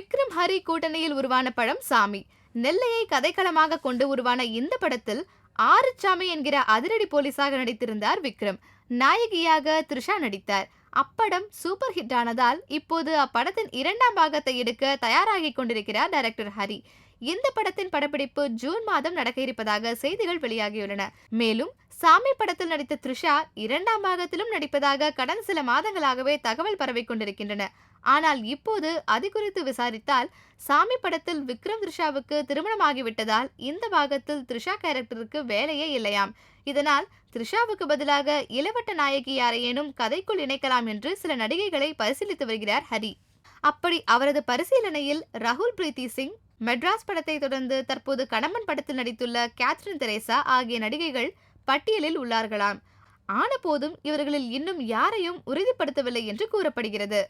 விக்ரம் ஹரி கூட்டணியில் உருவான படம் சாமி. நெல்லையை கதைக்களமாக கொண்டு உருவான இந்த படத்தில் ஆறுச்சாமி என்கிற அதிரடி போலீஸாக நடித்திருந்தார் விக்ரம். நாயகியாக த்ரிஷா நடித்தார். அப்படம் சூப்பர் ஹிட் ஆனதால் இப்போது அப்படத்தின் இரண்டாம் பாகத்தை எடுக்க தயாராகி கொண்டிருக்கிறார் டைரக்டர் ஹரி. இந்த படத்தின் படப்பிடிப்பு ஜூன் மாதம் நடக்க இருப்பதாக செய்திகள் வெளியாகியுள்ளன. மேலும் சாமி படத்தில் நடித்த த்ரிஷா இரண்டாம் பாகத்திலும் நடிப்பதாக கடந்த சில மாதங்களாகவே தகவல் பரவிக் கொண்டிருக்கின்றன. ஆனால் இப்போது அது குறித்து விசாரித்தால் சாமி படத்தில் விக்ரம் த்ரிஷாவுக்கு திருமணமாகிவிட்டதால் இந்த பாகத்தில் த்ரிஷா கேரக்டருக்கு வேலையே இல்லையாம். இதனால் த்ரிஷாவுக்கு பதிலாக இளவட்ட நாயகி யாரையேனும் கதைக்குள் இணைக்கலாம் என்று சில நடிகைகளை பரிசீலித்து வருகிறார் ஹரி. அப்படி அவரது பரிசீலனையில் ராகுல் பிரீத்தி சிங் மெட்ராஸ் படத்தை தொடர்ந்து தற்போது கடம்பன் படத்தில் நடித்துள்ள கேத்ரின் தெரேசா ஆகிய நடிகைகள் பட்டியலில் உள்ளார்களாம். ஆனபோதும் இவர்களில் இன்னும் யாரையும் உறுதிப்படுத்தவில்லை என்று கூறப்படுகிறது.